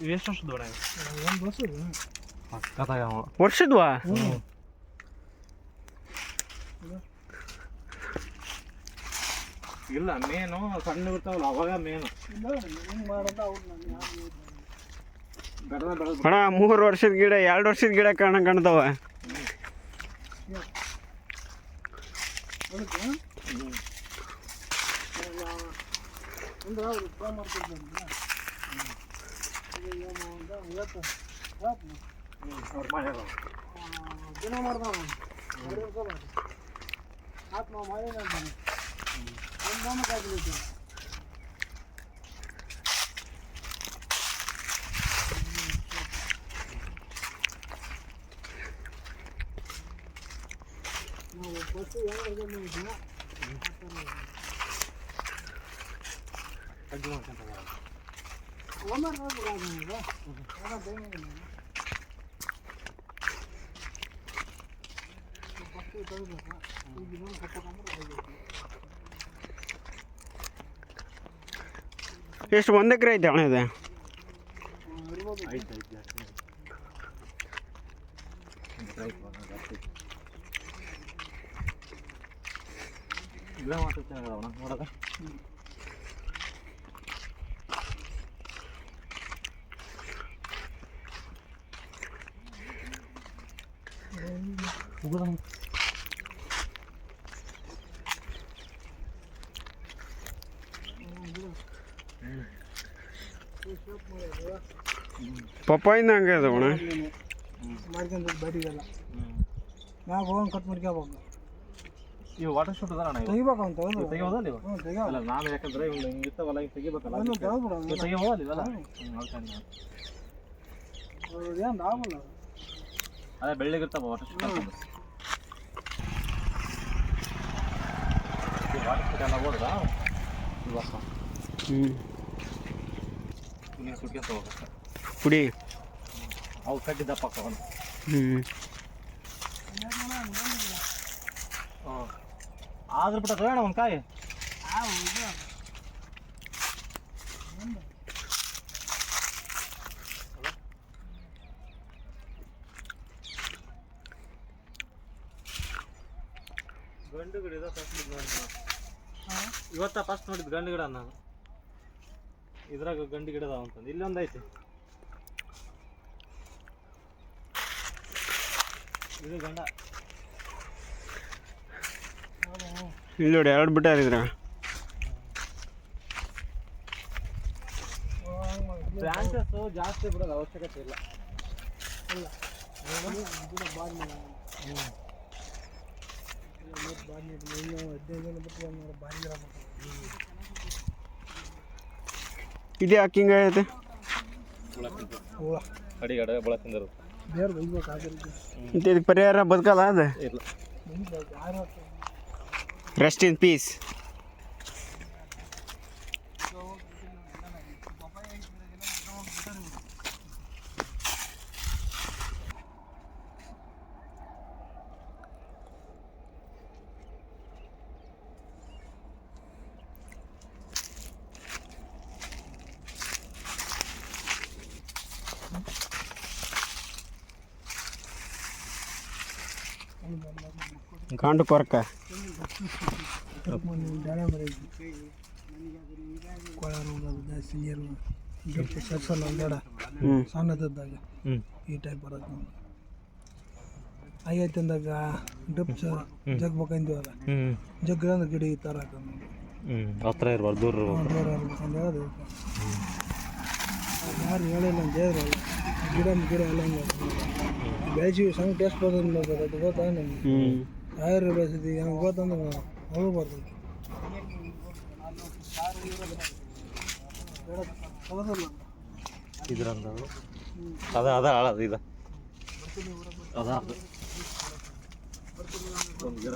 ಎಷ್ಟು ವರ್ಷದ ದೂರ ಒಂದು ವರ್ಷದ್ವಾ ಇಲ್ಲ ಮೇನು ಸಣ್ಣ ಇರ್ತಾವಲ್ಲ ಅವಾಗ ಮೇನು. ಅಣ್ಣ ಮೂರು ವರ್ಷದ ಗಿಡ ಎರಡು ವರ್ಷದ ಗಿಡ ಕಾಣ ಕಾಣ್ತಾವ. ಅಂದ್ರೆ ಅವ್ರು ಉಪಯೋಗ ಮಾಡ್ತಿದ್ದಾರೆ ಇವತ್ತು ಇವತ್ತು ಅವ್ರ ಮನೆ ದಿನ ಮಾಡ್ತಾವ ಆತ್ಮ ಮಾಡಿ ಅಂತಾನೆ ಎಷ್ಟು ಒಂದು ಎಕರೆ ಐತೆ ಅಣ್ಣ ಇದೆ? ಇಲ್ಲ ಐತೆ ಐತೆ ಜಾಸ್ತಿ ಇಲ್ಲ ಮಾತು ಚೆನ್ನಾಗದವಣ ನೋಡದ ಪಪ್ಪಾಯಿಂದ ಹಂಗೆ ಅದಾವ ಅಣ್ಣ ಮಾಡ್ಕೊಂಡು ಬರೀಗಲ್ಲ ಮ್ಯಾಗ ಹೋಗಿ ಕಟ್ ಮಾಡ್ಕೋಬೇಕು ಇವು ವಾಟರ್ ಶೂಟ್ ಅದಾರ ಅಣ್ಣ ಇವು ತೆಗಿಬೇಕು ಅಂತ ಇವು ತೆಗಿಯೋದಲ್ಲ ಇವು ಹ್ಞೂ ತೆಗಿಯೋ ಅಲ್ಲ ನಾನು ಯಾಕಂದ್ರೆ ಇವ್ನು ಹಿಂಗಿರ್ತಾವಲ್ಲ ಹಿಂಗೆ ತೆಗಿಬೇಕಲ್ಲ ಅದನ್ನು ಅದಕ್ಕೆ. ತೆಗೆದ್ಬಿಡು ಇವು ತೆಗಿಯೋದಲ್ಲ ಇವೆಲ್ಲ ಹ್ಞೂ ಅದಕ್ಕೆ ಏನು ಆಗಲ್ಲ ಅದೇ ಬೆಳ್ಳಿಗಿರ್ತಾವ ವಾಟರ್ ವಾಟರ್ ಹೋದ್ರ ಹ್ಞೂ ನೀನು ಸುಟ್ಕೊಂತ ಹೋಗಕ್ಕೆ ಪುಡಿ ಅವು ಕಡ್ಡಿ ದಪ್ಪ ಹಾಕೊಂಡು ಹ್ಞೂ ಆದ್ರೆ ಬಿಟ್ಟ ತಗೋಣ ಒಂದು ಕಾಯಿ ಗಂಡು ಗಿಡ ಇದೆ ಫಸ್ಟ್ ನೋಡಿ ಇವತ್ತ ಫಸ್ಟ್ ನೋಡಿದ್ ಗಂಡು ಗಿಡ ನಾನು. ಇದ್ರಾಗ ಗಂಡು ಗಿಡ ಅದಾವ ಅಂತಂದು. ಇಲ್ಲೊಂದು ಐತಿ. ಇದು ಗಂಡ. ಇಲ್ಲಿ ನೋಡಿ ಎರಡು ಬಿಟ್ಟಾರ ಇದ್ರೆ ಬ್ರಾಂಚಸ್ ಜಾಸ್ತಿ ಬಿಡೋದು ಅವಶ್ಯಕತೆ ಇಲ್ಲ. ಇಲ್ಲ. ಇನ್ನೂ ಹದಿನೈದು ಜನ ಬಿಟ್ಟು ಬಾರಿ ಇದು ಯಾಕೆ ಹಿಂಗೆ ಇದು ಪರಿಹಾರ ಬದುಕಲ್ಲ ಅದು? ರೆಸ್ಟ್ ಇನ್ ಪೀಸ್ ಗಂಡು ಕೊರಕ. ಹ್ಞೂ ಸಣ್ಣದಿದ್ದಾಗ ಹ್ಞೂ ಈ ಟೈಪ್ ಬರೋದು ನಮ್ಗೆ ಐವತ್ತು ಅಂದಾಗ ಜಗ್ಗ ಅಂದ್ರೆ ಗಿಡ ಈ ಥರ ಹ್ಞೂ ಹತ್ರ ಇರ್ಬಾರ್ದು ದೂರ ದೂರ ಇರ್ಬೇಕಂತ ಹೇಳೋದು ಯಾರು ಹೇಳಿಲ್ಲ ಅಂತ ಹೇಳಿದ್ರಲ್ಲ ಗಿಡ ಗಿಡ ಎಲ್ಲ ಬೆಳೆಸಿ ಸಣ್ಣ ಟೇಸ್ಟ್ ಬರೋದಿಲ್ಲ ಅದು ಗೊತ್ತಾ ನಿಮ್ಗೆ? ಆಯುರ್ವೇದ ಬೆಳೆಸಿದ್ವಿ ಹೆಂಗೆ ಗೊತ್ತಂದ್ರೆ ಅವು ಬರ್ತೈತಿ ಇದ್ರಂದ ಅದ ಅದ ಹಾಳದ ಇದ. ಅದ ಅದು. ಒಂದು ಗಿಡ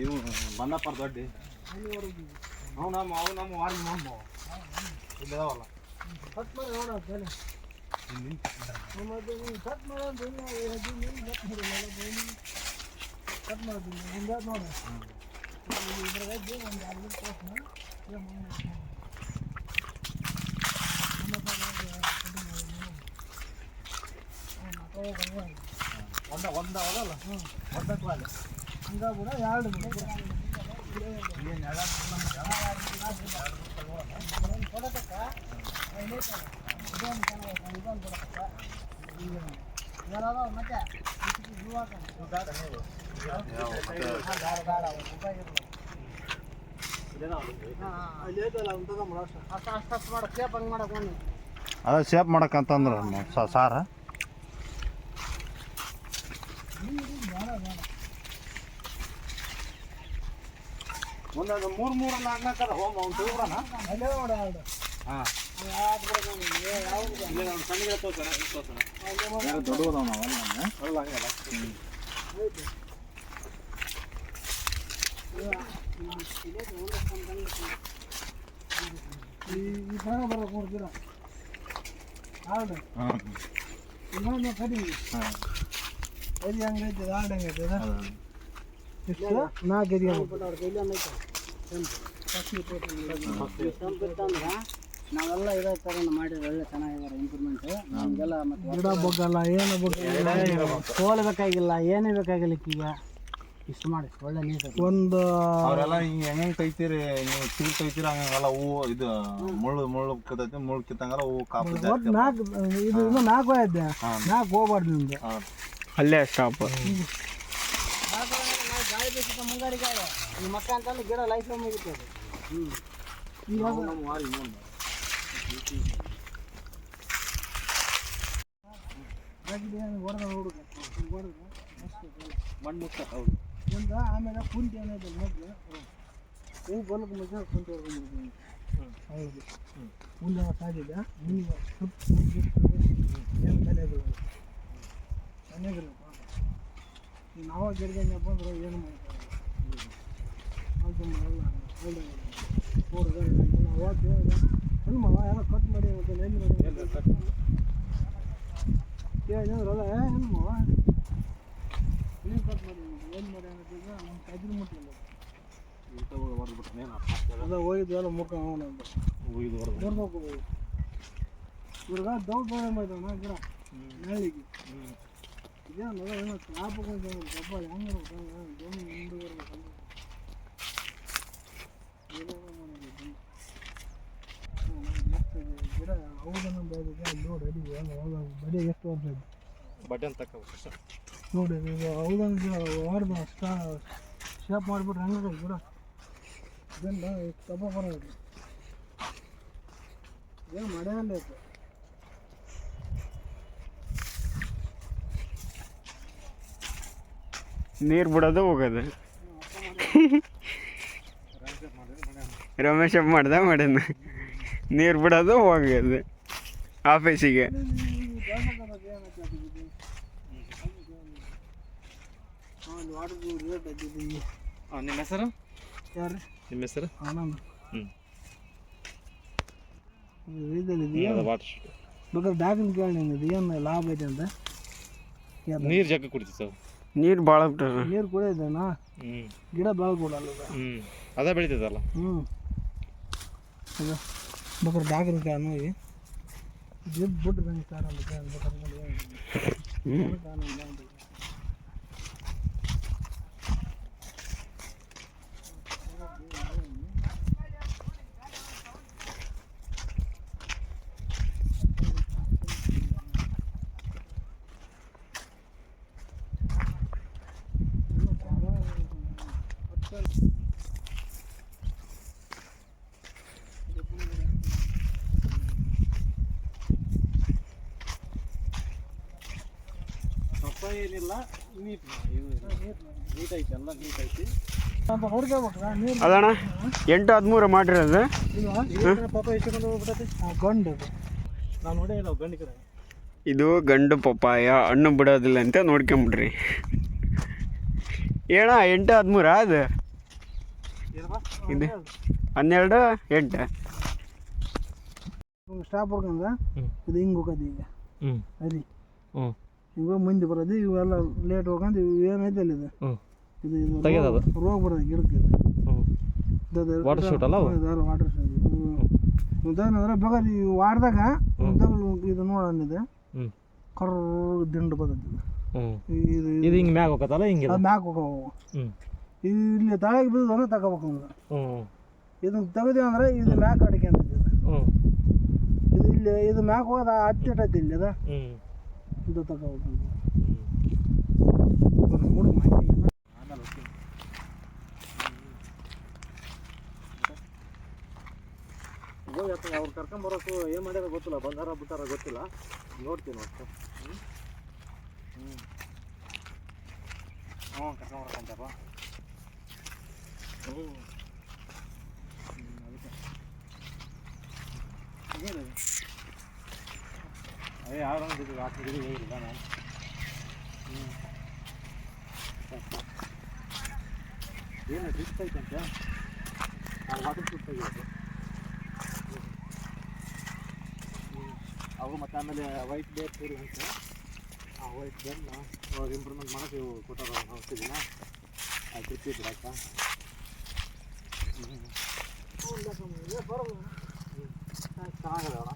ಇವು ಬಂದಪ್ಪ ದೊಡ್ಡ. ಅವು ನಮ್ಮ ಅವು ನಮ್ಮ ವಾರಿ ನಮ್ಮ. ಇಲ್ಲದಾವಲ್ಲ ಒಂದ ಒಂದ ಅದಲ್ಲ ಒಂದಕ್ಕೆ ಬಾಲ ಹಂಗಾಗ್ಬಿಡ ಎರಡು ಬಿಡ ಏನು ಎರಡು ಕೊಡತಕ್ಕ ಅದ ಶೇಪ್ ಮಾಡಕ್ಕಂತಂದ್ರ ಸಾರ? ಒಂದೊಂದು ಮೂರು ಮೂರು ನಾಲ್ಕು ನಾಲ್ಕು ಹೋಮ್ ಅವ್ನು ನೋಡ ಹಾಂ. ಇಲ್ಲ ಅವ್ನು ಸಣ್ಣ ಗಿಡ ತೋರ್ಸೋಣ ಇದು ತೋರ್ಸೋಣ ದೊಡ್ಡದವ ನಾವಲ್ಲ ಅಲ್ಲ ಹಂಗಲ್ಲ ಈ ಈ ಭಾಗ ಬರೋಕೆ ನೋಡ್ತೀರ ಹೌದು ಇನ್ನೊಂದು ಕಡಿ ಕಡಿ ಹಂಗೈತೆ ಹಾಡು ಹಂಗೈತೆ ಎಷ್ಟು ನಾಲ್ಕು ಕಡಿ ನಾವೆಲ್ಲ ಇದೇ ಥರ ಮಾಡಿದ್ರೆ ಒಳ್ಳೆ ಚೆನ್ನಾಗಿದ್ದಾರೆ ಇಂಪ್ರೂವ್ಮೆಂಟ್ ನಮಗೆಲ್ಲ ಮತ್ತೆ ಗಿಡ ಬಗ್ಗಲ್ಲ ಏನು ಬಗ್ಗಲ್ಲ ತೋಲ್ ಬೇಕಾಗಿಲ್ಲ ಏನೇ ಬೇಕಾಗಿಲ್ಲ ಈಗ. ಇಷ್ಟು ಮಾಡಿ ಒಳ್ಳೆ ನೀಟ್ ಒಂದು ಅವರೆಲ್ಲ ಹಿಂಗ ಹೆಂಗ್ ಕೈತೀರಿ ನೀವು ಚಿಲ್ ಕೈತೀರಿ ಹಂಗಲ್ಲ ಹೂವು ಇದು ಮುಳ್ಳು ಮುಳ್ಳು ಕಿತ್ತೈತಿ ಮುಳ್ಳು ಕಿತ್ತಂಗಲ್ಲ ಹೂವು ಕಾಪು ನಾಲ್ಕು ಇದು ಇದು ನಾಲ್ಕು ಆಯ್ತು. ನಾಲ್ಕು ಹೋಗ್ಬಾರ್ದು ನಿಮ್ದು ಅಲ್ಲೇ ಸ್ಟಾಪ್ ಗಾಳಿ ಬೇಕಿತ್ತು ಮುಂಗಾರಿ ಗಾಳಿ ಈ ಮಕ್ಕ ಅಂತಂದ್ರೆ ಗಿಡ ಲೈಫ್ ಮುಗಿತು ಅದು ಇವಾಗ ಹೊಡೆದ ಹುಡುಗ ಹೊಡೆದ ಮಣ್ಣು ಮುಟ್ಟ ಹೌದು ಒಂದು ಆಮೇಲೆ ಕುಂಟಿ ಅನ್ನೋದು ಮೊದಲು ಹೂ ಬಲಕ್ಕೆ ಮುಂಚೆ ಕುಂಟಿ ಹೊಡ್ಕೊಂಡ್ಬಿಡ್ತೀನಿ ಹೌದು ಮುಂದೆ ಸಾಗಿದ ಮುಂದೆ ಸುತ್ತ ಏನು ತಲೆ ಬೀಳೋದು ಚೆನ್ನಾಗಿರುತ್ತೆ ನಾವು ಗಿಡಗಂಜಪ್ಪ ಅಂದ್ರೆ ಏನು ಮಾಡ್ತಾರೆ ಅದು ಮಾಡಲ್ಲ ಒಳ್ಳೆ ನೋಡಿದ್ರೆ ಅವಾಗ ಹೆಣ್ಮವ ಎಲ್ಲ ಕಟ್ ಮಾಡಿ ಮತ್ತೆ ಎಲ್ಲಿ ಮಾಡಿ ಏನಂದ್ರಲ್ಲ ಹೆಣ್ಮವ ನೀವು ಕಟ್ ಮಾಡಿ ಏನು ಮಾಡಿ ಅನ್ನೋದೀಗ ಅವ್ನು ಹೋಗಿದ್ದು ಮುಖ ಬರ್ಬೇಕು ಇವ್ರಿಗೆ ದೌಡ್ ಬೇರೆ ಮಾಡಿದವನ ಗಿಡ. ನಾಳಿಗೆ. ಇದೇನು ಏನೋ ಕಾಪಕ್ಕೆ ಹೆಂಗೆ ದೊಣ್ಣೆ ಮುಂದೆ ಬೆಳೆದಿದೆ ಅಲ್ಲಿ ನೋಡಿ ಅಡಿ ಅವಾಗ ಬಡಿ ಎಷ್ಟು ವರ್ಷ ಆಯ್ತು? ಬಟನ್ ತಕ್ಕ ನೋಡಿ ಹೌದನ್ನ ಗಿಡ ವಾರ್ದ ಸ್ಟಾ ಶೇಪ್ ಮಾಡಿಬಿಟ್ರೆ ಹಂಗೆ ಗಿಡ ಇದೆಲ್ಲ ತಪ್ಪ ಬರೋದು ಏನು ಇತ್ತು. ನೀರು ಬಿಡೋದು ಹೋಗೋದು. ರಮೇಶ್ ಮಾಡ್ದ ಮಾಡ್ಯಾನ ನೀರು ಬಿಡೋದು ಹೋಗಿದೆ ಆಫೀಸಿಗೆ. ನಿಮ್ಮ ಹೆಸರು? ಯಾರು? ನಿಮ್ಮ ಹೆಸರು? ಬೇಕಾದ್ರೆ ಡಾಕ್ಟರ್ ಕೇಳಿ ನಿಂಗೆ ಏನು ಲಾಭ ಐತೆ ಅಂತ? ನೀರು ಜಗ್ಗ ಕುಡಿತೀವಿ ಸರ್. ನೀರು ಭಾಳ ಬಿಟ್ಟಾರ. ನೀರು ಕುಡಿಯೋದೇನಾ ಗಿಡ ಬೆಳೆದ್ಬಿಡಲ್ಲ ಹ್ಞೂ ಅದ ಬೆಳಿತದಲ್ಲ ಹ್ಞೂ ಅದು ಬೇಕಾದ್ರೆ ಡಾಕ್ಟರ್ ಕೇಳಿ ನೋಡಿ ಜಿದ್ ಬಿಟ್ಟು ನಂಗೆ ಸರ್ ಅಂತ ಕೇಳಿ ಬೇಕಾದ್ರೆ ನೋಡಿ. ಕಪ್ಪ ಏನಿಲ್ಲ ನೀಟ್ ನೀಟ್ ಐತಿ ಎಲ್ಲ ನೀಟ್ ಐತಿ. ಅದಣ್ಣ ಎಂಟು ಹದಿಮೂರು ಮಾಡಿರೋದು. ಪಾಪ ಎಷ್ಟು ಹೋಗ್ಬಿಟ್ಟೈತಿ? ಗಂಡು. ಅದು. ನಾನು ನೋಡೇ ಇಲ್ಲ ಗಂಡಿ ಕಡೆ. ಇದು ಗಂಡು ಪಪ್ಪಾಯ ಹಣ್ಣು ಬಿಡೋದಿಲ್ಲ ಅಂತ ನೋಡ್ಕೊಂಬಿಡ್ರಿ. ಏಣ ಎಂಟು ಹದಿಮೂರ ಅದು? ಏನಪ್ಪ? ಇದು ಹನ್ನೆರಡು ಎಂಟು. ಸ್ಟಾಪ್ ಹೋಗಂದ. ಇದು ಹಿಂಗೆ ಹೋಗೋದು ಈಗ. ಹ್ಞೂ ಅದೇ ಹ್ಞೂ ಇವಾಗ ಮುಂದೆ ಬರೋದು ಇವೆಲ್ಲ ಲೇಟ್ ಹೋಗಂದು ಇವು ಏನೈತೆ ಅಲ್ಲಿ ಇದು? ಹ್ಞೂ ಇದು ಇದು. ರೋಗ ಬರೋದು ಗಿಡಕ್ಕೆ ಇದು. ಇದು- ಇದು- Water shoot ಅಲ್ಲ ಅವು? ಇದು ವಾಟರ್ ಶೂಟ್ ಉದಾಹರಣೆ ಅಂದ್ರೆ ಬೇಕಾದ್ರೆ ಈ ವಾರದಾಗ ಇದು ನೋಡೋಣಿದೆ ಹ್ಞೂ ಕರ್ರ ದಿಂಡು ಬರ್ತೈತಿ ಹ್ಞೂ ಇದು ಇದು. ಹಿಂಗೆ ಮ್ಯಾಗ ಹೋಗತ್ತಲ್ಲ ಹಿಂಗಿಲ್ಲ ಅದು ಮ್ಯಾಕ್ ಹೋಗವು. ಹ್ಞೂ ಇಲ್ಲಿ ತಳಗೆ ಬಿದ್ದೋದ್ರೆ ತಗೋಬೇಕು ಅಂದ್ರೆ ಹ್ಞೂ ಇದನ್ನ ತೆಗೆದಿ ಅಂದ್ರೆ ಇದು ಮ್ಯಾಕ್ ಅಡಿಕೆ ಅಂತ ಇದು ಹ್ಞೂ ಇದು ಇಲ್ಲಿ ಇದು ಮ್ಯಾಕ್ ಹೋದ ಇಟ್ಟೈತಿ ಇಲ್ಲಿ ಅದ. ಹ್ಞೂ ಇದು ಅತ್ತ ಅವ್ರು ಕರ್ಕೊಂಬರೋಕು ಏನು ಮಾಡ್ಯಾರ ಗೊತ್ತಿಲ್ಲ ಬಂದಾರ ಬಿಟ್ಟಾರ ಗೊತ್ತಿಲ್ಲ ನೋಡ್ತೀನಿ ಅಷ್ಟು ಹ್ಞೂ ಹ್ಞೂ ಕರ್ಕೊಂಬರಕ್ಕಂತಾರ ಹ್ಞೂ ಅದೇ ಯಾರು ಇದು ಹಾಕಿದ್ರೆ ಹೋಗಿಲ್ಲ ನಾನು ಹ್ಞೂ ಏನು ರಿಸ್ಕ್ ಐತಂತೆ ಆ ವಾಟರ್ ಪ್ರೂಫ್ ತೆಗಿಬೇಕು ಅವು ಮತ್ತು ಆಮೇಲೆ ವೈಟ್ ಬೇರ್ ಸೇರಿ ಅಂತ ಆ ವೈಟ್ ಬೇರ್ನ ಇವಾಗ ಇಂಪ್ರೂವ್ಮೆಂಟ್ ಮಾಡೋಕ್ಕೆ ಇವು ಕೊಟ್ಟಾರ ಔಷಧಿನ ಆ ಡ್ರಿಪ್ ಬಿಡಾಕ ಚೆನ್ನಾಗದ ಅಣ್ಣ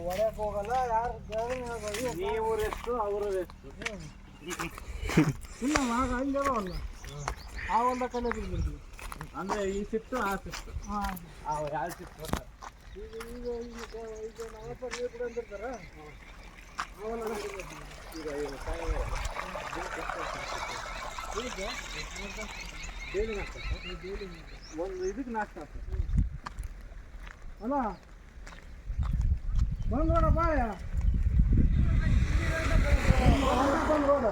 ನಾವು ಹೊಡೆಯಕ್ಕೆ ಹೋಗಲ್ಲ ಯಾರು ನೀವು ರೆಸ್ಟು ಅವರು ರೆಸ್ಟು ಇಲ್ಲ ಆಗ ಹಂಗೆ ಅಲ್ಲ ಆ ಒಂದು ಕಲೆ ಬಿಡ್ಬಿಡ್ತೀವಿ ಅಂದರೆ ಈ ಶಿಫ್ಟು ಆ ಶಿಫ್ಟು ಹಾಂ ಆ ಎರಡು ಶಿಫ್ಟ್ ಈಗ ಈಗ ಈಗ ಈಗ ನಾವಪ್ಪ ನೀರು ಕೂಡ ಅಂದಿರ್ತಾರ ಈಗ ಒಂದು ಇದಕ್ಕೆ ನಾಲ್ಕು ಹಾಕ್ತಾರೆ ಅಲ್ಲ ಬಂದ್ ನೋಡಪ್ಪ ಬಂದ್ ರೋಡ್